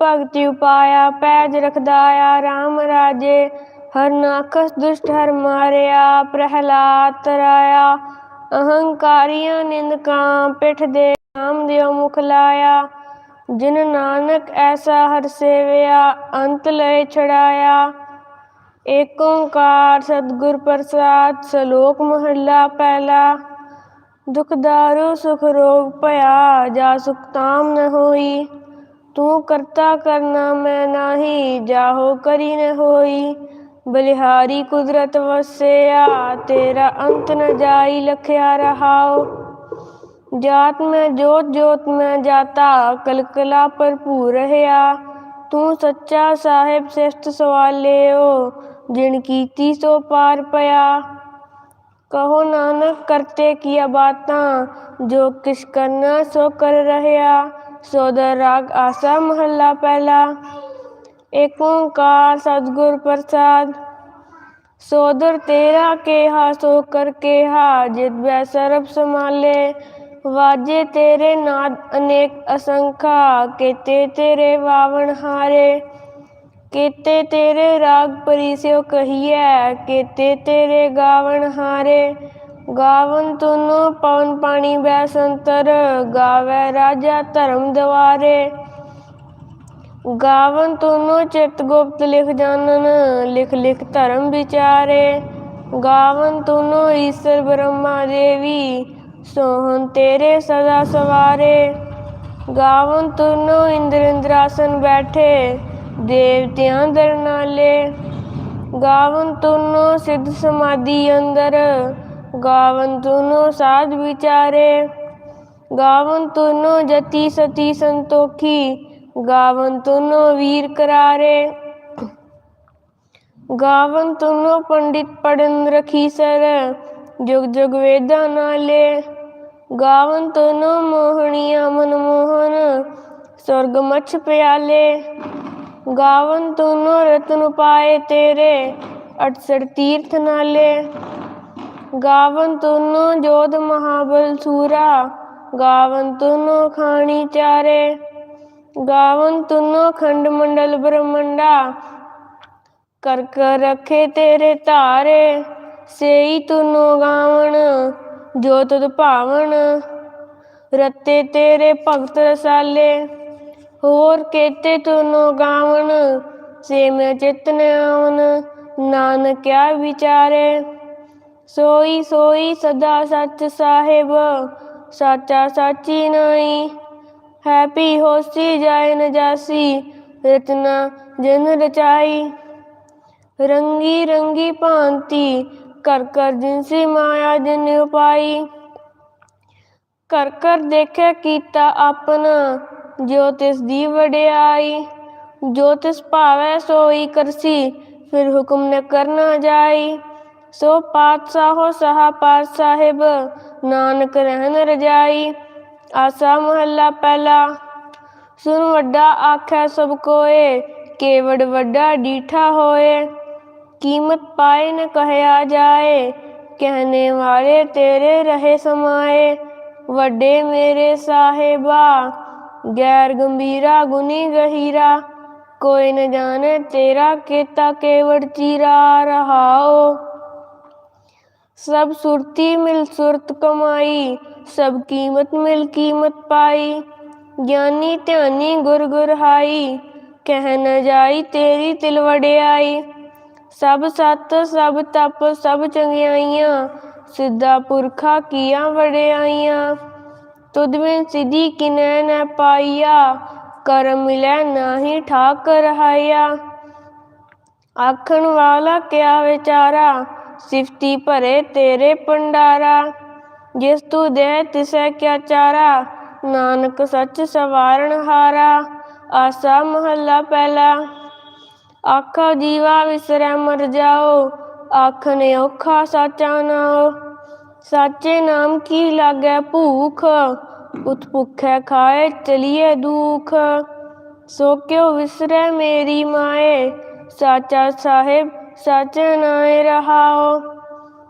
ਭਗਤੀ ਉਪਾਇਆ ਪੈਜ ਰਖਦਾਇਆ RAM ਰਾਜੇ, ਹਰ ਨਾਖਸ ਦੁਸ਼ਟ ਹਰ ਮਾਰਿਆ, ਪ੍ਰਹਿਲਾਦ ਤਰਾਇਆ, ਅਹੰਕਾਰੀਆਂ ਨਿੰਦਕਾਂ ਪਿਠ ਦੇ ਨਾਮ ਦਿਓ ਮੁਖ ਲਾਇਆ, ਜਿਨ ਨਾਨਕ ਐਸਾ ਹਰ ਸੇਵਿਆ, ਅੰਤ ਲਏ ਛੜਾਇਆ। ਏਕ ਓੰਕਾਰ ਸਤਿਗੁਰ ਪ੍ਰਸਾਦ, ਸ਼ਲੋਕ ਮਹੱਲਾ ਪਹਿਲਾ। ਦੁਖ ਦਾਰੂ ਸੁਖ ਰੋਗ ਭਇਆ, ਜਾ ਸੁਖ ਤਾਮ ਨ ਹੋਈ। ਤੂੰ ਕਰਤਾ ਕਰਨਾ ਮੈਂ ਨਾਹੀ ਜਾਹੋ ਕਰੀ ਨ ਹੋਈ ਬਲਿਹਾਰੀ ਕੁਦਰਤ ਵਸਿਆ ਤੇਰਾ ਅੰਤ ਨ ਜਾਈ ਲਖਿਆ ਰਹਾਓ ਜਾਤ ਮੈਂ ਜੋਤ ਜੋਤ ਮੈਂ ਜਾਤਾ ਕਲਕਲਾ ਭਰਪੂਰ ਰਹਾ ਤੂੰ ਸੱਚਾ ਸਾਹਿਬ ਸਿਫਤ ਸਵਾਲਿਓ ਜਿਨ ਕੀਤੀ ਸੋ ਪਾਰ ਪਿਆ ਕਹੋ ਨਾਨਕ ਕਰਤੇ ਕੀਆ ਬਾਤਾਂ ਜੋ ਕਿਛ ਕਰਨਾ ਸੋ ਕਰ ਰਹਾ ਸੋਦਰ ਰਾਗ ਆਸਾ ਮਹੱਲਾ ਪਹਿਲਾ, ਏਕ ਓੰਕਾਰ ਸਤਿਗੁਰ ਪ੍ਰਸਾਦ। ਸੋਦਰ ਤੇਰਾ ਕੇਹਾ, ਸੋ ਕਰ ਕੇਹਾ, ਜਿਤ ਬੈ ਸਰਬ ਸਮਾਲੇ ਵਾਜੇ ਤੇਰੇ ਨਾਦ ਅਨੇਕ ਅਸੰਖਾ, ਕੀਤੇ ਤੇਰੇ ਵਾਵਣ ਹਾਰੇ। ਕੀਤੇ ਤੇਰੇ ਰਾਗ ਪਰਿਸਿਓ ਕਹੀਐ, ਕੀਤੇ ਤੇਰੇ ਗਾਵਣ ਹਾਰੇ। ਗਾਵਨ ਤੁਨੋ ਪਵਨ ਪਾਣੀ ਬੈ ਸੰਤਰ ਗਾਵੇ ਰਾਜਾ ਧਰਮ ਦਵਾਰੇ। ਗਾਵਨ ਤੁਨੋ ਚਿਤ ਗੁਪਤ ਲਿਖ ਜਾਣਨ ਲਿਖ ਲਿਖ ਧਰਮ ਵਿਚਾਰੇ। ਗਾਵਨ ਤੁਨੋ ਈਸ਼ਰ ਬ੍ਰਹਮਾ ਦੇਵੀ, ਸੋਹਣ ਤੇਰੇ ਸਦਾ ਸਵਾਰੇ। ਗਾਵਨ ਤੁਨੋ ਇੰਦਰ ਇੰਦਰਾਸਨ ਬੈਠੇ, ਦੇਵਤਿਆਂ ਦਰ ਨਾਲੇ ਗਾਵਨ ਤੁਨੋ ਸਿੱਧ ਸਮਾਧੀ ਅੰਦਰ ਗਾਵਨ ਤੁਨੋ ਸਾਧ ਵਿਚਾਰੇ, ਗਾਵਨ ਤੁਨੋ ਜਤੀ ਸਤੀ ਸੰਤੋਖੀ, ਗਾਵਨ ਤੁਨੋ ਵੀਰ ਕਰਾਰੇ। ਗਾਵਨ ਤੁਨੋ ਪੰਡਿਤ ਪੜਨ ਰਖੀ ਸਰ, ਜੁਗ ਜੁਗ ਵੇਦਾਂ ਨਾਲੇ। ਗਾਵਨ ਤੁਨੋ ਮੋਹਣੀਆਂ ਮਨਮੋਹਨ ਸੁਰਗ ਮਛ ਪਿਆਲੇ। ਗਾਵਨ ਤੁਨੋ ਰਤਨ ਪਾਏ ਤੇਰੇ 68 ਤੀਰਥ ਨਾਲੇ। ਗਾਵਨ ਤੁਨੋ ਜੋਧ ਮਹਾਬਲ ਸੂਰਾ, ਗਾਵਨ ਤੁਨੋ ਖਾਣੀ ਚਾਰੇ। ਗਾਵਨ ਤੁਨੋ ਖੰਡ ਮੰਡਲ ਬ੍ਰਹਮੰਡਾ, ਕਰ ਕਰ ਰਖੇ ਤੇਰੇ ਧਾਰੇ। ਸੇਈ ਤੁਨੋ ਗਾਵਣ ਜੋ ਤੁਧ ਭਾਵਨ। ਰਤੇ ਤੇਰੇ ਭਗਤ ਰਸਾਲੇ, ਹੋਰ ਕੇਤੇ ਤੁਨੋ ਗਾਵਣ ਸੇ ਮੈਂ ਚਿਤ ਨ ਆਵਨ, ਨਾਨਕਿਆ ਵਿਚਾਰੇ। ਸੋਈ ਸੋਈ ਸਦਾ ਸੱਚ ਸਾਹਿਬ, ਸਾਚਾ ਸਾਚੀ ਨਾਈ ਹੈਪੀ ਹੋਸੀ ਜਾਇ ਨ ਜਾਸੀ, ਰਤਨਾ ਜਨ ਰਚਾਈ। ਰੰਗੀ ਰੰਗੀ ਭਾਂਤੀ ਕਰ ਕਰ ਜਿਨਸੀ ਮਾਇਆ ਜਨ ਉਪਾਈ। ਕਰ ਕਰ ਦੇਖੇ ਕੀਤਾ ਆਪਣਾ, ਜੋ ਤਿਸ ਦੀ ਵਡਿਆਈ। ਜੋ ਤਿਸ ਭਾਵੈ ਸੋਈ ਕਰਸੀ, ਫਿਰ ਹੁਕਮ ਨ ਕਰਨਾ ਜਾਈ। ਸੋ ਪਾਤਸ਼ਾਹੋ ਸਹਾ ਪਾਤ ਸਾਹਿਬ ਨਾਨਕ ਰਹਿਣ ਰਜਾਈ, ਆਸਾ ਮਹੱਲਾ ਪਹਿਲਾ। ਸੁਨ ਵੱਡਾ ਆਖੈ ਸਭ ਕੋਏ, ਕੇਵੜ ਵੱਡਾ ਡੀਠਾ ਹੋਏ। ਕੀਮਤ ਪਾਏ ਨ ਕਹਿਆ ਜਾਏ, ਕਹਿਣੇ ਵਾਲੇ ਤੇਰੇ ਰਹੇ ਸਮਾਏ। ਵੱਡੇ ਮੇਰੇ ਸਾਹਿਬਾ, ਗੈਰ ਗੰਭੀਰਾ ਗੁਨੀ ਗਹੀਰਾ। ਕੋਈ ਨ ਜਾਣੇ ਤੇਰਾ ਕੀਤਾ ਕੇਵੜ ਚੀਰਾ ਰਹਾਓ। ਸਭ ਸੁਰਤੀ ਮਿਲ ਸੁਰਤ ਕਮਾਈ, ਸਭ ਕੀਮਤ ਮਿਲ ਕੀਮਤ ਪਾਈ। ਗਿਆਨੀ ਧਿਆਨੀ ਗੁਰ ਗੁਰ ਹਾਈ, ਕਹਿ ਨ ਜਾਈ ਤੇਰੀ ਤਿਲ ਵਡਿਆਈ। ਸਭ ਸਤ, ਸਭ ਤਪ, ਸਭ ਚੰਗਿਆਈਆਂ, ਸਿੱਧਾ ਪੁਰਖਾ ਕੀਆਂ ਵੜਿਆਈਆਂ ਤੁਧ ਬਿਨ ਸਿਧੀ ਕਿਨੈ ਨ ਪਾਈਆ ਕਰਮ ਮਿਲੈ ਨਾਹੀ ਠਾਕ ਰਹਾਇਆ ਆਖਣ ਵਾਲਾ ਕਿਆ ਵਿਚਾਰਾ ਸਿਫਤੀ ਭਰੇ ਤੇਰੇ ਪੰਡਾਰਾ ਜਿਸ ਤੂੰ ਦੇ ਤਿਸੈ ਕਿਆ ਚਾਰਾ ਨਾਨਕ ਸੱਚ ਸਵਾਰਣ ਹਾਰਾ ਆਸਾ ਮਹੱਲਾ ਪਹਿਲਾ ਆਖਾ ਜੀਵਾ ਵਿਸਰੈ ਮਰ ਜਾਓ ਆਖਨ ਔਖਾ ਸਾਚਾ ਨਾਓ ਸਾਚੇ ਨਾਮ ਕੀ ਲਾਗੈ ਭੂਖ ਉਤ ਭੁਖੈ ਖਾਏ ਚਲੀਏ ਦੁਖ ਸੋ ਕਿਉ ਵਿਸਰੈ ਮੇਰੀ ਮਾਏ ਸਾਚਾ ਸਾਹਿਬ ਸਾਚੇ ਨਾਏ ਰਹਾਓ,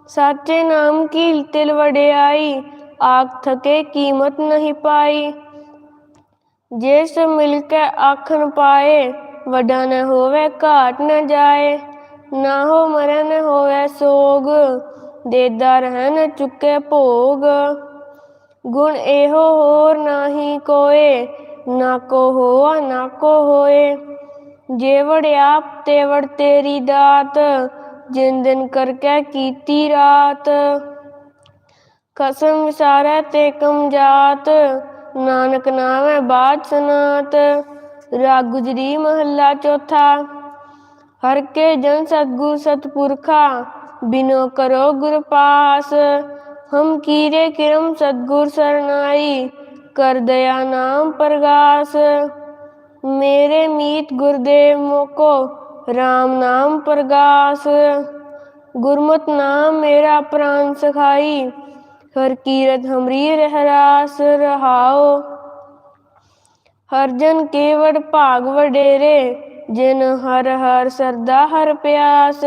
ਸਾਚੇ ਨਾਮ ਕੀ ਤਿਲ ਵਡਿਆਈ, ਆਖ ਥਕੇ ਕੀਮਤ ਨਹੀਂ ਪਾਈ। ਜਿਸ ਮਿਲ ਕੇ ਆਖਣ ਪਾਏ, ਵਡਾ ਨ ਹੋਵੇ ਘਾਟ ਨ ਜਾਏ, ਨਾ ਹੋ ਮਰਨ ਹੋਵੇ ਸੋਗ, ਦੇਦਾ ਰਹਿਣ ਚੁੱਕੇ ਭੋਗ। ਗੁਣ ਇਹੋ ਹੋਰ ਨਾਹੀ ਕੋਏ, ਨਾ ਕੋ ਹੋਆ ਨਾ ਕੋ ਹੋਏ। ਜੇ ਵੜਿਆ ਤੇਵੜ ਤੇਰੀ ਦਾਤ, ਜਿਨ ਦਿਨ ਕਰਕੇ ਕੀਤੀ ਰਾਤ। ਕਸਮ ਵਿਸਾਰੈ ਤੇ ਕਮ ਜਾਤ, ਨਾਨਕ ਨਾਮੈ ਬਾਦ ਸਨਾਤ। ਰਾਗ ਗੁਜਰੀ ਮਹੱਲਾ ਚੌਥਾ, ਹਰ ਕੇ ਜਨ ਸਤਗੁਰ ਸਤਪੁਰਖਾ, ਬਿਨੋ ਕਰੋ ਗੁਰ ਪਾਸ। ਹਮ ਕੀਰੇ ਕਿਰਮ ਸਤਗੁਰ ਸਰਨਾਈ, ਕਰ ਦਇਆ ਨਾਮ ਪ੍ਰਗਾਸ। ਮੇਰੇ ਮੀਤ ਗੁਰਦੇਵ ਮੋਕੋ RAM ਨਾਮ ਪ੍ਰਗਾਸ ਗੁਰਮਤਿ ਨਾਮ ਮੇਰਾ ਪ੍ਰਾਨ ਸਖਾਈ ਹਰ ਕੀਰਤ ਹਮਰੀ ਰਹਿਰਾਸ ਰਹਾਓ ਹਰ ਜਨ ਕੇਵੜ ਭਾਗ ਵਡੇਰੇ ਜਿਨ ਹਰ ਹਰ ਸਰਦਾ ਹਰ ਪਿਆਸ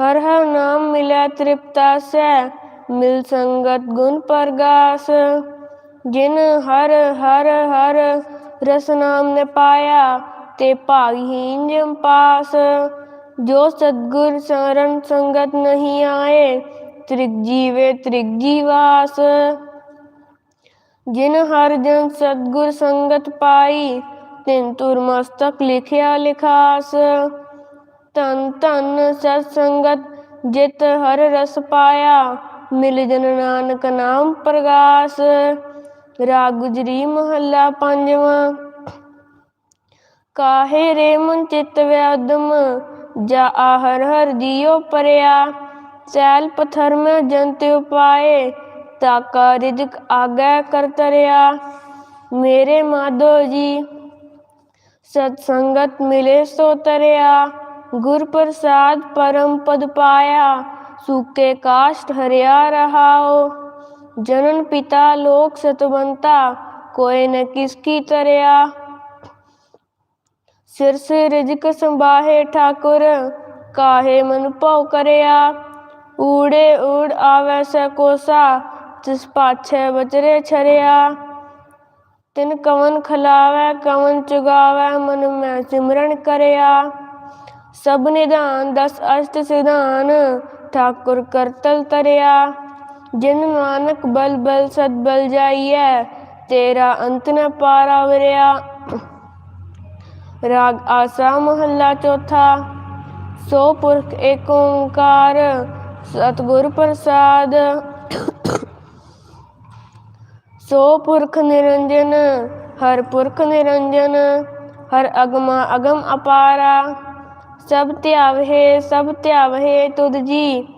ਹਰ ਹਰ ਨਾਮ ਮਿਲਿਆ ਤ੍ਰਿਪਤਾ ਸੈ ਮਿਲ ਸੰਗਤ ਗੁਣ ਪ੍ਰਗਾਸ ਜਿਨ ਹਰ ਹਰ ਹਰ ਰਸ ਨਾਮ ਨੇ ਪਾਇਆ ਤੇ ਭਾਗਹੀਨ ਜਮ ਪਾਸ ਜੋ ਸਤਗੁਰ ਸ਼ਰਨ ਸੰਗਤ ਨਹੀਂ ਆਏ, ਤ੍ਰਿਗ ਜੀਵੇ ਤ੍ਰਿਗ ਜੀਵਾਸ। ਜਿਨ ਹਰ ਜਨ ਸਤਗੁਰ ਸੰਗਤ ਪਾਈ, ਤਿਨ ਤੁਰ ਮਸਤਕ ਲਿਖਿਆ ਲਿਖਾਸ। ਤਨ ਤਨ ਸਤ ਸੰਗਤ ਜਿਤ ਹਰ ਰਸ ਪਾਇਆ, ਮਿਲ ਜਨ ਨਾਨਕ ਨਾਮ ਪ੍ਰਗਾਸ। ਰਾਗ ਗੁਜਰੀ ਮਹੱਲਾ ਪੰਜਵਾਂ। ਕਾਹੇ ਰੇ ਮਨ ਚਿਤ ਵਿਆਦਮ, ਜਾ ਹਰ ਹਰ ਜੀਉ ਪਰਿਆ। ਸੈਲ ਪਥਰ ਮੈਂ ਜੰਤ ਉਪਾਏ ਤਾਕਾ ਰਿਜਕ ਆਗੈ ਕਰ ਤਰਿਆ। ਮੇਰੇ ਮਾਧੋ ਜੀ, ਸਤ ਸੰਗਤ ਮਿਲੇ ਸੋ ਤਰਿਆ। ਗੁਰ ਪ੍ਰਸਾਦ ਪਰਮ ਪਦ ਪਾਇਆ, ਸੂਕੇ ਕਾਸ਼ਟ ਹਰਿਆ ਰਹਾਓ ਜਨਨ ਪਿਤਾ ਲੋਕ ਸਤਵੰਤਾ ਕੋਇ ਨ ਕਿਸ ਕੀ ਤਰਿਆ। ਸਿਰ ਸਿਰ ਰਿਜਕ ਸੰਭਾਹੇ ਠਾਕੁਰ, ਕਾਹੇ ਮਨ ਭਉ ਕਰਿਆ। ਊੜੇ ਊੜ ਆਵੈ ਸ ਕੋਸਾ, ਤਿਸ ਪਾਛੈ ਬਚਰੇ ਛਰਿਆ। ਤਿਨ ਕਵਨ ਖਲਾਵੈ, ਕਵਨ ਚੁਗਾਵੈ, ਮਨ ਮੈਂ ਸਿਮਰਨ ਕਰਿਆ। ਸਭ ਨਿਧਾਨ, ਦਸ ਅਸ਼ਟ ਸਿਧਾਨ, ਠਾਕੁਰ ਕਰਤਲ ਤਰਿਆ। ਜਿਨ ਨਾਨਕ ਬਲ ਬਲ ਸਦ ਬਲ ਜਾਈਐ, ਤੇਰਾ ਅੰਤ ਨ ਪਾਰਾ ਵਰਿਆ ਰਾਗ ਆਸਾ ਮਹੱਲਾ ਚੌਥਾ, ਸੋ ਪੁਰਖ ਏਕ ਓੰਕਾਰ, ਸਤਿਗੁਰ ਪ੍ਰਸਾਦ। ਸੋ ਪੁਰਖ ਨਿਰੰਜਨ, ਹਰ ਪੁਰਖ ਨਿਰੰਜਨ, ਹਰ ਅਗਮਾ ਅਗਮ ਅਪਾਰਾ। ਸਭ ਧਿਆਵਹਿ ਸਭ ਧਿਆਵਹਿ ਤੁਧ ਜੀ।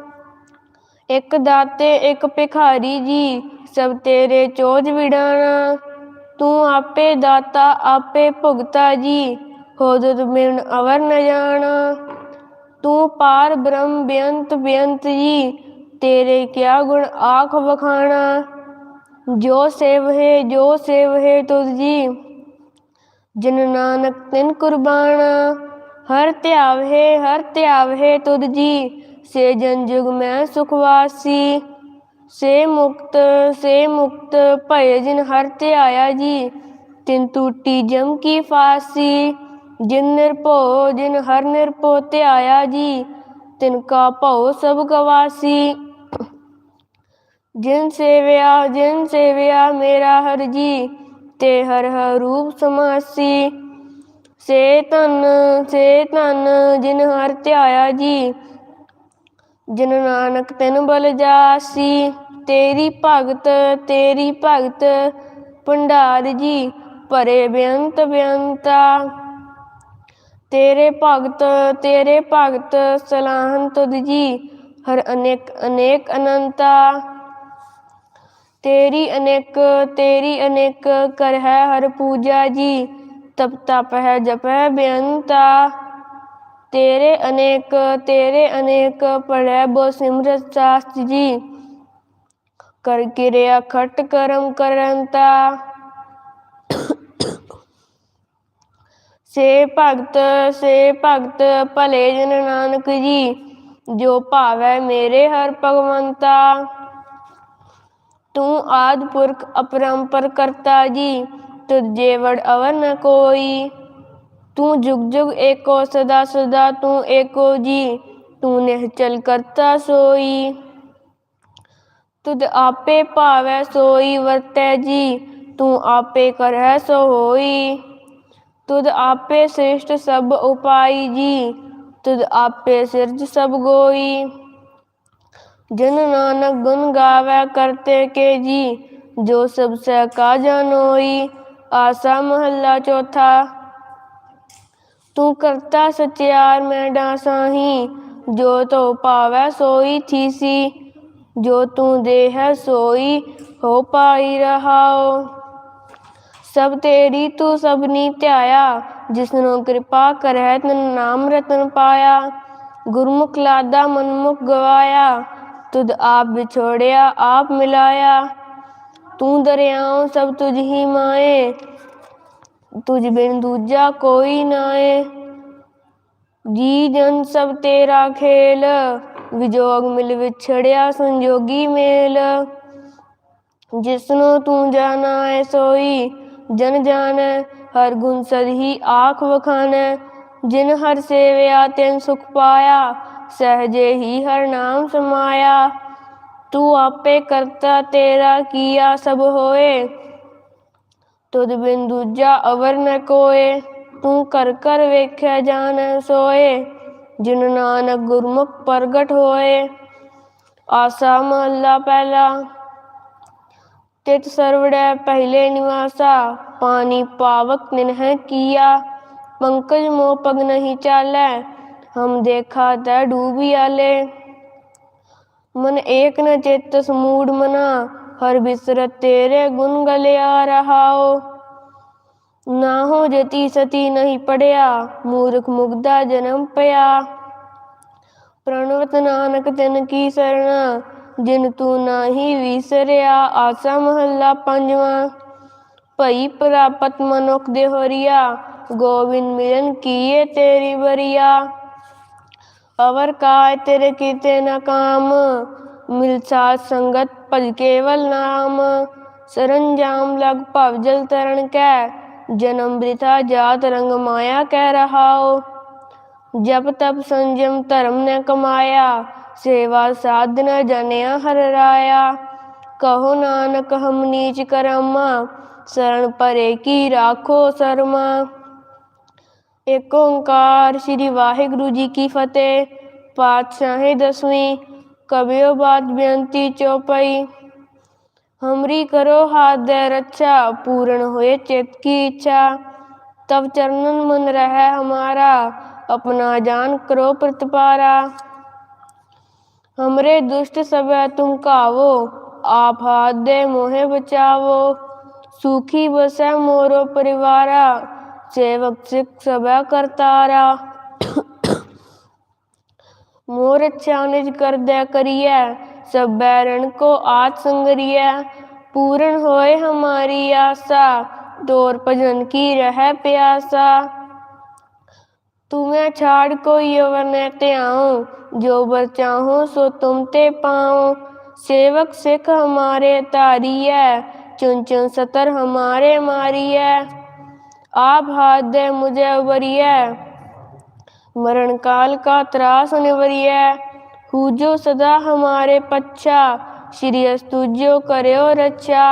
ਇੱਕ ਦਾਤੇ, ਇੱਕ ਭਿਖਾਰੀ ਜੀ, ਸਭ ਤੇਰੇ ਚੋਜ ਵਿਡਾਣਾ ਤੂੰ ਆਪੇ ਦਾਤਾ, ਆਪੇ ਭੁਗਤਾ ਜੀ ਹੋਦਤ ਮਿਲਨ ਅਵਰ ਨ ਜਾਣਾ। ਤੂੰ ਪਾਰ ਬ੍ਰਹਮ ਬੇਅੰਤ ਬੇਅੰਤ ਜੀ, ਤੇਰੇ ਕਿਆ ਗੁਣ ਆਖ ਵਖਾਣਾ। ਜੋ ਸੇਵ ਹੈ, ਜੋ ਸੇਵ ਹੈ ਤੁਧ ਜੀ, ਜਿਨ ਨਾਨਕ ਤਿਨ ਕੁਰਬਾਨਾ। ਹਰ ਧਿਆਵ ਹੈ, ਹਰ ਧਿਆਵ ਹੈ ਤੁਧ ਜੀ ਸੇ ਜਨ ਜੁਗ ਮੈਂ ਸੁਖਵਾਸੀ ਸੇ। ਮੁਕਤ ਸੇ ਮੁਕਤ ਭਏ ਜਿਨ ਹਰ ਧਿਆਇਆ ਜੀ। ਤਿਨ ਟੂਟੀ ਜਮ ਕੀ ਫਾਸੀ ਜਿਨ ਨਿਰਭਉ, ਜਿਨ ਹਰ ਨਿਰਭਉ ਧਿਆਇਆ ਜੀ। ਤਿਨ ਕਾ ਭਉ ਸਭ ਗਵਾਸੀ ਜਿਨ ਸੇਵਿਆ ਜਿਨ ਸੇਵਿਆ ਮੇਰਾ ਹਰ ਜੀ। ਤੇ ਹਰ ਹਰ ਰੂਪ ਸਮਾਸੀ। ਸੇ ਤਨ ਸੇ ਤਨ ਜਿਨ ਹਰ ਧਿਆਇਆ ਜੀ। ਜਿਨ ਨਾਨਕ ਤਿਨ ਬਲ ਜਾਸੀ, ਤੇਰੀ ਭਗਤ ਤੇਰੀ ਭਗਤ, ਭੰਡਾਰ ਜੀ ਭਰੇ ਬੇਅੰਤ ਬੇਅੰਤਾ। ਤੇਰੇ ਭਗਤ ਤੇਰੇ ਭਗਤ, ਸਲਾਹਨ ਤੁਧ ਜੀ, ਹਰ ਅਨੇਕ ਅਨੇਕ ਅਨੰਤਾ। ਤੇਰੀ ਅਨੇਕ ਤੇਰੀ ਅਨੇਕ, ਕਰ ਹੈ ਹਰ ਪੂਜਾ ਜੀ, ਤਪ ਤਪ ਹੈ, ਜਪ ਹੈ ਬੇਅੰਤਾ। ਤੇਰੇ ਅਨੇਕ ਤੇਰੇ ਅਨੇਕ ਪੜੈ ਬੋ ਸਿਮਰਤ ਸਾਸਤ ਜੀ। ਕਰ ਕਿਰਿਆ ਖਟ ਕਰਮ ਕਰੰਤਾ। ਸੇ ਭਗਤ ਸੇ ਭਗਤ ਭਲੇ ਜਨ ਨਾਨਕ ਜੀ, ਜੋ ਭਾਵੈ ਮੇਰੇ ਹਰ ਭਗਵੰਤਾ। ਤੂੰ ਆਦ ਪੁਰਖ ਅਪਰੰਪਰ ਕਰਤਾ ਜੀ ਤੁਧ ਜੇਵੜ ਅਵਰ ਨ ਕੋਈ। ਤੂੰ ਜੁਗ ਜੁਗ ਏਕੋ ਸਦਾ ਸਦਾ ਤੂੰ ਏਕੋ ਜੀ ਤੂੰ ਨਿਹਚਲ ਕਰਤਾ ਸੋਈ। ਤੁਧ ਆਪੇ ਭਾਵੈ ਸੋਈ, ਵਰਤੈ ਜੀ, ਤੂੰ ਆਪੇ ਕਰਹਿ ਸੋ ਹੋਈ ਤੁਧ ਆਪੇ ਸ੍ਰਿਸ਼ਟ ਸਭ ਉਪਾਈ ਜੀ, ਤੁਧ ਆਪੇ ਸਿਰਜ ਸਭ ਗੋਈ। ਜਨ ਨਾਨਕ ਗੁਣ ਗਾਵੈ ਕਰਤੇ ਕੇ ਜੀ, ਜੋ ਸਭ ਸੇ ਕਾ ਜਾਨੋਈ ਆਸਾ ਮਹੱਲਾ ਚੌਥਾ। ਤੂੰ ਕਰਤਾ ਸਚਿਆਰ ਮੈਂ ਡਾਸਾਹੀ ਜੋ ਤੋ ਪਾਵੈ ਸੋਈ ਥੀਸੀ, ਜੋ ਤੂੰ ਦੇ ਸੋਈ, ਹੋ ਪਾਈ ਰਹਾਓ ਸਭ ਤੇਰੀ ਤੂੰ ਸਭਨੀ ਧਿਆਇਆ ਜਿਸਨੂੰ ਕਿਰਪਾ ਕਰਹਿ ਤਨ ਨਾਮ ਰਤਨ ਪਾਇਆ। ਗੁਰਮੁਖ ਲਾਦਾ ਮਨਮੁਖ ਗਵਾਇਆ, ਤੁਧ ਆਪ ਵਿਛੋੜਿਆ, ਆਪ ਮਿਲਾਇਆ। ਤੂੰ ਦਰਿਆਉ ਸਭ ਤੁਝ ਹੀ ਮਾਏ ਤੁਝ ਬਿਨ ਦੂਜਾ ਕੋਈ ਨਾਏ। ਜੀ ਜਨ ਸਭ ਤੇਰਾ ਖੇਲ, ਵਿਜੋਗ ਮਿਲ ਵਿਛੜਿਆ ਸੰਜੋਗੀ ਮੇਲ। ਜਿਸਨੂੰ ਤੂੰ ਜਾਣਾ ਹੈ ਸੋਈ, ਜਨ ਜਾਣੈ, ਹਰ ਗੁਣ ਸਦਹੀ ਆਖ ਵਖਾਨੈ। ਜਿਨ ਹਰ ਸੇਵਿਆ ਤਿਨ ਸੁਖ ਪਾਇਆ, ਸਹਜੇ ਹੀ ਹਰ ਨਾਮ ਸਮਾਇਆ। ਤੂੰ ਆਪੇ ਕਰਤਾ ਤੇਰਾ ਕੀਆ ਸਭ ਹੋਏ ਤੁਧ ਬਿਨ ਦੂਜਾ ਅਵਰ ਨ ਕੋਏ, ਤੂੰ ਕਰ ਕਰ ਵੇਖਿਆ ਜਾਣੈ ਸੋਏ, ਜਿਨ ਨਾਨਕ ਗੁਰਮੁਖ ਪ੍ਰਗਟ ਹੋਏ। ਆਸਾ ਮਹੱਲਾ ਪਹਿਲਾ ਤਿਤ ਸਰਵੜੈ ਪਹਿਲੇ ਨਿਵਾਸਾ, ਪਾਣੀ ਪਾਵਕ ਨਿਨਹਿ ਕੀਆ। ਪੰਕਜ ਮੋ ਪਗ ਨਹੀਂ ਚਾਲੈ, ਹਮ ਦੇਖਾ ਤੈ ਡੂਬੀ ਆਲੇ। ਮਨ ਏਕ ਨ ਚੇਤ ਸਮੂੜ ਮਨਾ ਹਰ ਬਿਸਰਤ ਤੇਰੇ ਗੁਣ ਗਲਿਆ ਰਹਾਓ। ਨਾ ਹੋ ਜਤੀ ਸਤੀ ਨਹੀਂ ਪੜਿਆ, ਮੂਰਖ ਮੁਗਦਾ ਜਨਮ ਪਿਆ। ਪ੍ਰਣਵਤ ਨਾਨਕ ਤਿਨ ਕੀ ਸਰਣਾ ਜਿਨ ਤੂੰ ਨਾਹੀ ਵਿਸਰਿਆ, ਆਸਾ ਮਹੱਲਾ ਪੰਜਵਾਂ। ਭਈ ਪ੍ਰਾਪਤ ਮਨੁਖ ਦੇ ਹੋਰੀਆ ਗੋਬਿੰਦ ਮਿਲਨ ਕੀਏ ਤੇਰੀ ਬਰੀਆ ਅਵਰ ਕਾਇ ਤੇਰੇ ਕੀਤੇ ਨਾ ਕਾਮ, ਮਿਲ ਸਾਧ ਸੰਗਤ ਭਜ ਕੇਵਲ ਨਾਮ, ਸਰੰਜਾਮ ਲਗ ਭਵ ਜਲ ਤਰਨ ਕੈ, ਜਨਮ ਬ੍ਰਿਥਾ ਜਾਤ ਰੰਗ ਮਾਇਆ ਕਹਿ ਰਹਾਓ ਜਪ ਤਪ ਸੰਜਮ ਧਰਮ ਨੇ ਕਮਾਇਆ, ਸੇਵਾ ਸਾਧਨ ਜਨਿਆ ਹਰ ਰਾਇਆ। ਕਹੋ ਨਾਨਕ ਹਮ ਨੀਚ ਕਰਮਾ ਸਰਣ ਪਰੇ ਕੀ ਰਾਖੋ ਸਰਮਾ। ਏਕ ਓੰਕਾਰ ਸ੍ਰੀ ਵਾਹਿਗੁਰੂ ਜੀ ਕੀ ਫਤਿਹ, ਪਾਤਸ਼ਾਹੀ ਦਸਵੀਂ। कबियो बात बेनती चौपाई। हमरी करो हाथ दे रक्षा अच्छा, पूर्ण होए चेत की इच्छा। तब चरणन मन रहे हमारा, अपना जान करो प्रतिपारा। हमरे दुष्ट सब तुम कावो, आप हाथ दे मोहे बचावो। सुखी बसे मोरो परिवारा, सेवक सिख सब करतारा। मोर अच्छा निज कर दे करिए, सब बैरन को आत संगरिय पूर्ण होए हमारी आशा तोर भजन की रह प्यासा। तुम्हें छाड़ कोई अवर न त्याऊं, जो बर चाहो सो तुम ते पाओ सेवक सिख हमारे तारी है चुन चुन सतर हमारे मारी है आप हाथ दे मुझे उबरिए मरण काल का त्रास निवरिय हूजो सदा हमारे पच्छा श्री अस्तुजो करो रक्षा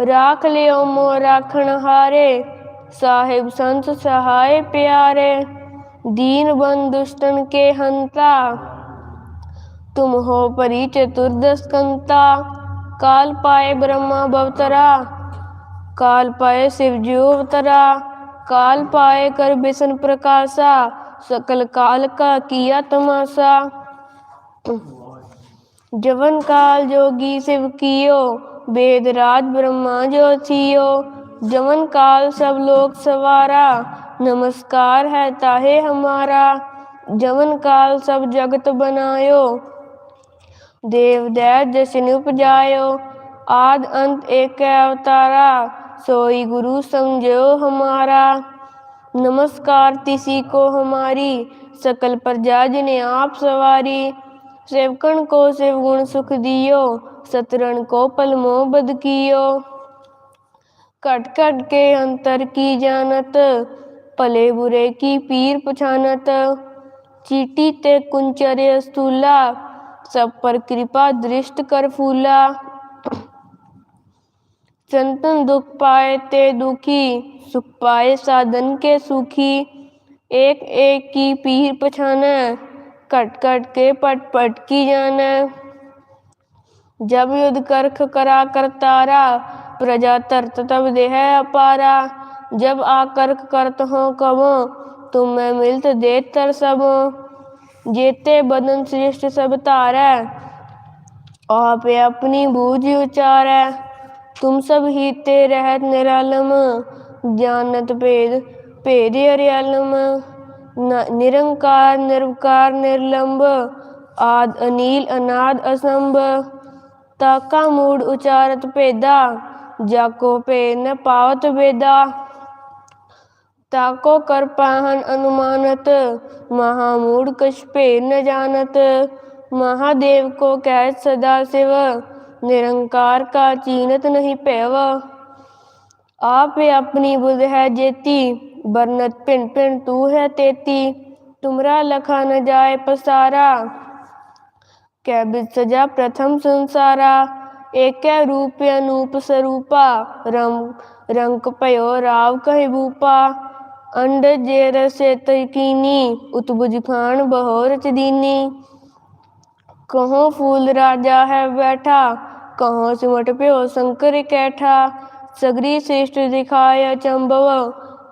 राख लियो मो राखण हारे साहिब संत सहाय प्यारे दीन बन दुष्टन के हंता तुम हो परी चतुर्दश कंता काल पाए ब्रह्मा भवतरा काल पाए शिव जी अवतरा काल पाए कर बिसन प्रकाशा सकल काल का किया तमाशा। जवन काल जोगी शिव कियो वेद राज ब्रह्मा जो थियो। जवन काल सब लोक सवारा, नमस्कार है ताहे हमारा। जवन काल सब जगत बनायो, देव दैव जसन उपजायो। आद अंत एक अवतारा, सोई गुरु समझो हमारा। नमस्कार तिसी को हमारी सकल प्रजा जिने आप सवारी सेवकन को शिव गुण सुख दियो सतरन को पल मोह बद कियो कट कट के अंतर की जानत भले बुरे की पीर पछानत चीटी ते कुंचर्य स्थूला सब पर कृपा दृष्ट कर फूला संतन दुख पाए ते दुखी, सुख पाए साधन के सुखी। एक एक की पीर पछाने कट कट के पट पट की जाने जब युद्ध करख करा कर तारा, प्रजा तरत तब देह अपारा। जब आकर्क करत हो कबो तुम मैं मिलत देत तर सबो। जेते बदन श्रेष्ठ सब तारै आप अपनी बूझ उचारै तुम सब ही ते रहत निरालम जानत भेद भेद अरियालम न- निरंकार निर्विकार निर्लंब आद अनील अनाद असंभ ताका मूड उचारत भेदा जाको भेद न पावत भेदा ताको कर पाहन अनुमानत महामूढ़ कछ भेद न जानत महादेव को कह सदा शिव निरंकार का चीनत नहीं पैव। आप अपनी बुध है जेती, बरनत पिंड पिंड तू है तेती। तुमरा लखा न जाए पसारा, कै सजा प्रथम संसारा। एक रूप अनूप स्वरूपा रंग रंग पयो राव कहि भूपा अंड जेर से तकीनी उतबुज खान बहोरच दीनी। कहो फूल राजा है बैठा कहो सिमट प्यो शंकर कैठा सगरी श्रेष्ठ दिखाय चंबव,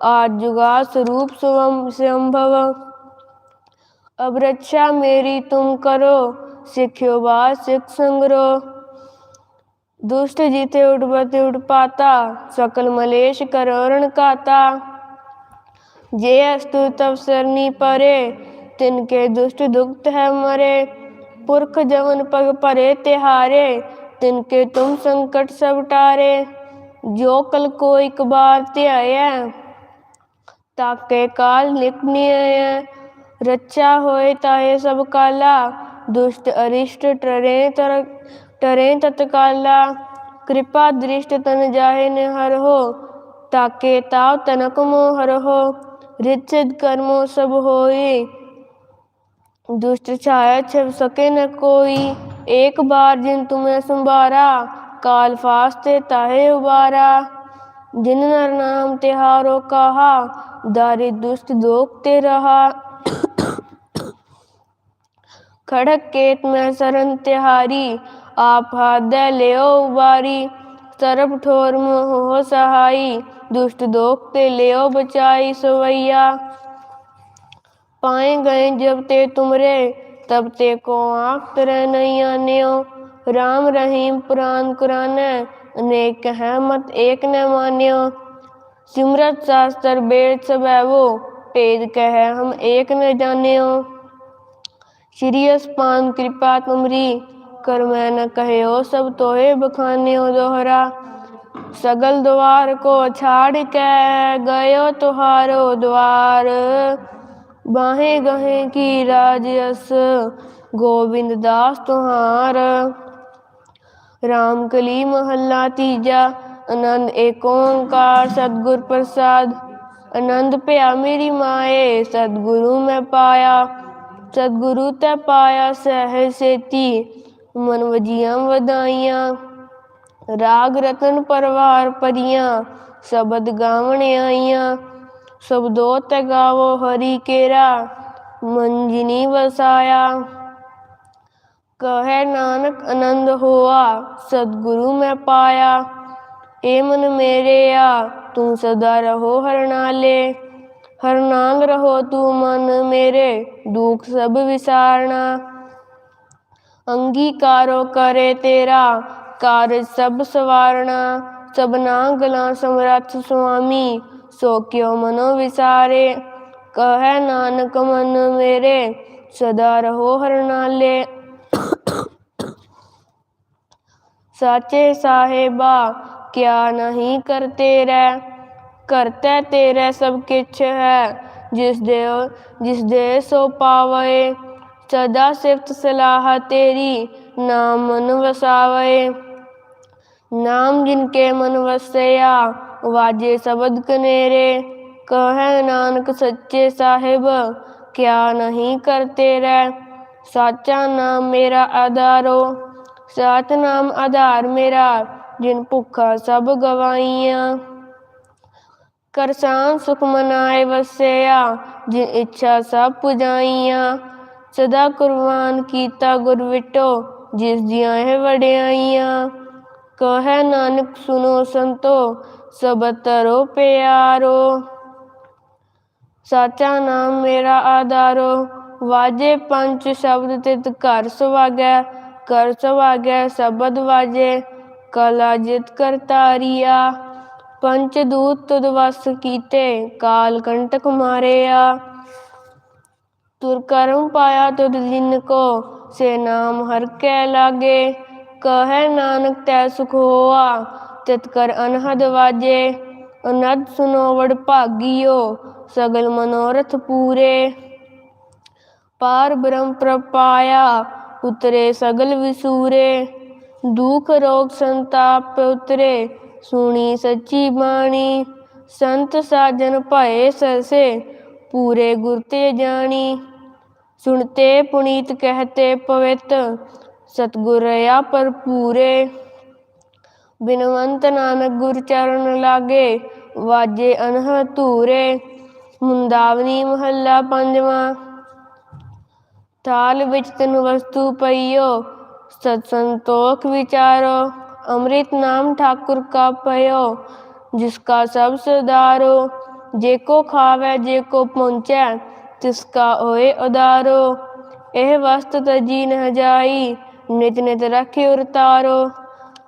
आज जुगा स्वरूप स्वम संभव। अब रक्षा मेरी तुम करो, सिख्यो बात सिख संग्रो। दुष्ट जीते उठबते उठ पाता, सकल मलेश करोरण काता। जे अस्तु तब सरनी परे, तिनके दुष्ट दुखत है मरे। पुरख जवन पग परे तिहारे तिनके तुम संकट सब टारे, जो कल को एक बार त्याया ताके काल निकनिय रक्षा होए ताहे सब काला, दुष्ट अरिष्ट टरे तर, टरे तत्काला। कृपा दृष्ट तन जाहे न हर हो, ताके ताव तनक मोह हर हो। रित कर्मो सब होए, दुष्ट छाया छिप सके न कोई। एक बार जिन तुम्हें संभारा काल फास्ते ताहे उबारा जिन नर नाम तिहारो कहा दारि दुष्ट दोखते रहा खड़क केत में सरन तिहारी आप हाथ दे ले उबारी सरब ठोर मोह हो सहाई दुष्ट दोखते ले बचाई सवैया पाए गए जब ते तुमरे तब ते को आँख तरह नहीं आन्यो राम रहीम पुराण कुरान अनेक है मत एक न मान्यो सिमरत शास्त्र वेद सब वो भेद कह हम एक न जान्यो श्री अस्पान कृपा तुमरी कर मैं न कहयो सब तोहे बखान्यो दोहरा सगल द्वार को छाड़ के गयो तुहारो द्वार ਬਾਹੇ ਗਹੇ ਕੀ ਰਾਜ ਅਸ, ਗੋਬਿੰਦ ਦਾਸ ਤੁਹਾਰ। ਰਾਮ ਕਲੀ ਮਹੱਲਾ ਤੀਜਾ, ਆਨੰਦ ਏਕ ਓੰਕਾਰ ਸਤਗੁਰ ਪ੍ਰਸਾਦ। ਆਨੰਦ ਭਿਆ ਮੇਰੀ ਮਾਏ, ਸਤਗੁਰੂ ਮੈਂ ਪਾਇਆ। ਸਤਗੁਰੂ ਤੈ ਪਾਇਆ ਸਹਿ ਸੇਤੀ, ਮਨ ਵਜੀਆਂ ਵਧਾਈਆਂ। ਰਾਗ ਰਤਨ ਪਰਵਾਰ ਪਰੀਆਂ, ਸ਼ਬਦ ਗਾਵਣ ਆਈਆਂ। ਸਬਦੋ ਤਗਾਵੋ ਹਰੀ ਕੇਰਾ ਮੰਜਨੀ ਵਸਾਇਆ ਕਹੈ ਨਾਨਕ ਅਨੰਦ ਹੋਆ ਸਤਿਗੁਰੂ ਮੈਂ ਪਾਇਆ ਏ ਮਨ ਮੇਰੇ ਆ ਤੂੰ ਸਦਾ ਰਹੋ ਹਰ ਨਾਲੇ ਹਰ ਨਾਮ ਰਹੋ ਤੂੰ ਮਨ ਮੇਰੇ ਦੁੱਖ ਸਭ ਵਿਸਾਰਣਾ ਅੰਗੀਕਾਰੋ ਕਰੇ ਤੇਰਾ ਕਾਰਜ ਸਭ ਸਵਾਰਣਾ ਸਭਨਾ ਗਲਾ ਸਮਰੱਥ ਸੁਆਮੀ ਸੋ ਕਿਉ ਮਨੋ ਵਿਸਾਰੇ, ਕਹੈ ਨਾਨਕ ਮਨ ਮੇਰੇ, ਸਦਾ ਰਹੋ ਹਰ ਨਾਲੇ ਸਾਚੇ ਸਾਹਿਬਾ, ਕਿਆ ਨਹੀਂ ਕਰਤੇ ਰਹਿ ਕਰਤਾ ਤੇਰਾ ਸਭ ਕਿਛ ਹੈ, ਜਿਸ ਦੇ ਜਿਸ ਦੇ ਸੋ ਪਾਵੇ। ਸਦਾ ਸਿਫਤ ਸਲਾਹ ਤੇਰੀ, ਨਾਮ ਮਨ ਵਸਾਵੇ। ਨਾਮ ਜਿਨ ਕੇ ਮਨ ਵਸਿਆ ਵਾਜੇ ਸ਼ਬਦ ਕਨੇਰੇ, ਕਹੈ ਨਾਨਕ ਸੱਚੇ ਸਾਹਿਬ, ਕਿਆ ਨਹੀਂ ਕਰਤੇ ਰਹਿ। ਸਾਚਾ ਨਾਮ ਮੇਰਾ ਆਧਾਰੋ, ਸਾਚ ਨਾਮ ਆਧਾਰ ਮੇਰਾ, ਜਿਨ ਭੁੱਖਾ ਸਭ ਗਵਾਈਆਂ। ਕਰਸਾਨ ਸੁਖ ਮਨਾਏ ਵਸਿਆ, ਜਿਨ ਇੱਛਾ ਸਭ ਪੁਜਾਈਆਂ। ਸਦਾ ਕੁਰਬਾਨ ਕੀਤਾ ਗੁਰ ਵਿਟੋ, ਜਿਸ ਦੀਆਂ ਇਹ ਵਡਿਆਈਆਂ। ਕਹੈ ਨਾਨਕ ਸੁਨੋ ਸੰਤੋ, ਸਭ ਤਰੋ ਪਿਆਰੋ। ਸਾਚਾ ਨਾਮ ਮੇਰਾ ਆਧਾਰੋ, ਵਾਜੇ ਪੰਜ ਸ਼ਬਦ ਤਿਤ ਘਰ ਸੁਵਾਗੈ ਕਰ ਸੁਵਾਗੈ ਸ਼ਬਦ ਵਾਜੇ, ਕਲਾ ਜਿਤ ਕਰਤਾਰੀਆ ਪੰਚ ਦੂਤ ਤੁਧ ਵਸ ਕੀਤੇ, ਕਾਲ ਕੰਟਕ ਮਾਰਿਆ। ਤੁਰ ਕਰਮ ਪਾਇਆ ਤੁਧ ਜਿਨ ਕੋ, ਸੇ ਨਾਮ ਹਰ ਕੈ ਲਾਗੇ। ਕਹੈ ਨਾਨਕ ਤੈ ਸੁਖ ਹੋਆ, ਤਿਤ ਕਰ ਅਨਹਦ ਵਾਜੇ। ਅਨਦ ਸੁਨੋ ਵਡ ਭਾਗੀਓ, ਸਗਲ ਮਨੋਰਥ ਪੂਰੇ। ਪਾਰ ਬ੍ਰਹਮ ਪ੍ਰਪਾਇਆ, ਉਤਰੇ ਸਗਲ ਵਿਸੂਰੇ। ਦੁਖ ਰੋਗ ਸੰਤਾਪ ਉਤਰੇ, ਸੁਣੀ ਸੱਚੀ ਬਾਣੀ। ਸੰਤ ਸਾਜਨ ਭਏ ਸਰਸੇ, ਪੂਰੇ ਗੁਰ ਤੇ ਜਾਣੀ। ਸੁਣਤੇ ਪੁਨੀਤ ਕਹਤੇ ਪਵਿੱਤ ਸਤਗੁਰ ਆ ਪਰ ਪੂਰੇ ਬਿਨਵੰਤ ਨਾਨਕ ਗੁਰ ਚਰਨ ਲਾਗੇ, ਵਾਜੇ ਅਨਹ ਧੂਰੇ। ਮੁੰਦਾਵਨੀ ਮਹੱਲਾ ਪੰਜਵਾਂ। ਥਾਲ ਵਿੱਚ ਤਨ ਵਸਤੂ ਪਈਓ ਸਤ ਸੰਤੋਖ ਵਿਚਾਰੋ। ਅੰਮ੍ਰਿਤ ਨਾਮ ਠਾਕੁਰ ਕਾ ਪਇਓ, ਜਿਸ ਕਾ ਸਭ ਸਦਾਰੋ ਜੇ ਕੋ ਖਾਵੇ, ਜੇ ਕੋ ਪਹੁੰਚੈ, ਤਿਸ ਕਾ ਹੋਏ ਉਦਾਰੋ। ਇਹ ਵਸਤ ਤਜੀ ਨ ਜਾਈ ਨਿਤ ਨਿਤ ਰੱਖਿ ਉਰਤਾਰੋ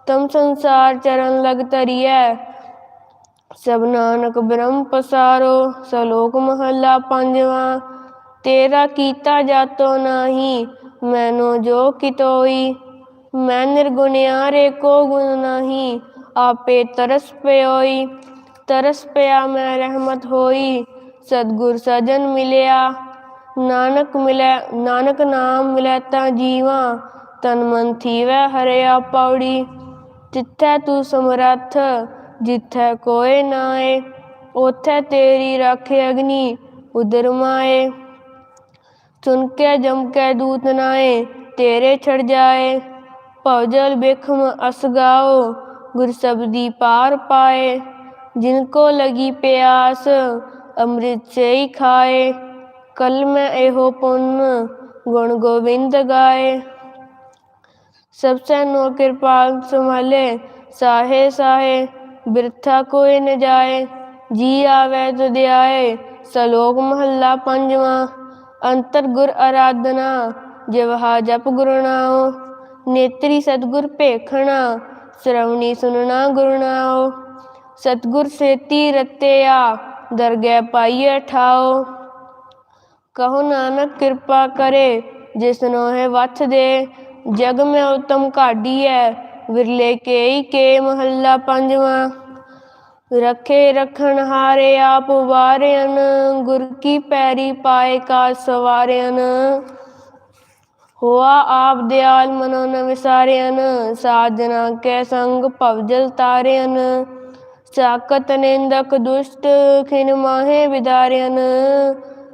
ਤਮ ਸੰਸਾਰ ਚਰਨ ਲਗ ਤਰੀਐ ਸਭ ਨਾਨਕ ਬ੍ਰਹਮ ਪਸਾਰੋ, ਸਲੋਕ ਮਹੱਲਾ ਪੰਜਵਾਂ, ਤੇਰਾ ਕੀਤਾ ਜਾਤੋ ਨਾਹੀ, ਮੈਨੋ ਜੋ ਕਿਤੋਈ। ਮੈਂ ਨਿਰਗੁਣਿਆਰੇ ਕੋ ਗੁਣ ਨਾਹੀ, ਆਪੇ ਤਰਸ ਪਿਓਈ। ਤਰਸ ਪਿਆ ਮੈਂ ਰਹਿਮਤ ਹੋਈ, ਸਤਗੁਰ ਸਜਣ ਮਿਲਿਆ। ਨਾਨਕ ਮਿਲੈ, ਨਾਨਕ ਨਾਮ ਮਿਲੈ ਤਾਂ ਜੀਵਾ ਤਨ ਮਨ ਥੀਵੈ ਹਰਿਆ ਪੌੜੀ ਜਿੱਥੈ ਤੂੰ ਸਮਰੱਥ, ਜਿੱਥੈ ਕੋਏ ਨਾਏ ਉਥੈ ਤੇਰੀ ਰੱਖੇ ਅਗਨੀ ਉਦਰ ਮਾਏ। ਸੁਨ ਕੇ ਜਮ ਕੇ ਦੂਤ ਨਾਏ, ਤੇਰੇ ਛੜ ਜਾਏ। ਭਵਜਲ ਬਿਖਮ ਅਸਗਾਓ ਗੁਰ ਸਬਦੀ ਪਾਰ ਪਾਏ। ਜਿਨ ਕੋ ਲਗੀ ਪਿਆਸ, ਅੰਮ੍ਰਿਤ ਸੇ ਖਾਏ। ਕਲ ਮੈਂ ਇਹੋ ਪੁੰਨ ਗੁਣ ਗੋਬਿੰਦ ਗਾਏ। ਸਭ ਸੇ ਨੋ ਕਿਰਪਾਲ ਸੰਭਾਲੇ, ਸਾਹੇ ਸਾਹੇ, ਬਿਰਥਾ ਕੋਈ ਨ ਜਾਏ, ਜੀ ਆਵੇ ਤੁਧ ਆਏ, ਸਲੋਕ ਮਹੱਲਾ ਪੰਜਵਾਂ, ਅੰਤਰ ਗੁਰ ਆਰਾਧਨਾ ਜਿਵਹਾ ਜਪ ਗੁਰੂ ਨਾਉ, ਨੇਤਰੀ ਸਤਗੁਰ ਭੇਖਣਾ, ਸ਼ਰਵਣੀ ਸੁਨਣਾ ਗੁਰੂ ਨਾਉ, ਸਤਗੁਰ ਸੇਤੀ ਰਤਿਆ, ਦਰਗਹਿ ਪਾਈਐ ਠਾਓ ਕਹੋ ਨਾਨਕ ਕਿਰਪਾ ਕਰੇ ਜਿਸਨੋ ਹੈ ਵਥ ਦੇ ਜਗ ਮੈਂ ਉਤਮ ਕਾਢੀਐ ਵਿਰਲੇ ਕੇਈ ਕੇ ਮਹੱਲਾ ਪੰਜਵਾਂ। ਰਖੇ ਰਖਣ ਹਾਰੇ ਆਪ ਵਾਰਿਆਨ ਗੁਰ ਕੀ ਪੈਰੀ ਪਾਏ ਕਾ ਸਵਾਰਿਆਨ ਹੋਆ ਆਪ ਦਿਆਲ ਮਨੋ ਨ ਵਿਸਾਰਿਆਨ ਸਾਜਨਾ ਕੈ ਸੰਗ ਭਵਜਲ ਤਾਰਿਆਨ ਸਾਕਤ ਨਿੰਦਕ ਦੁਸ਼ਟ ਖਿਨ ਮਾਹੇ ਵਿਦਾਰਿਆਨ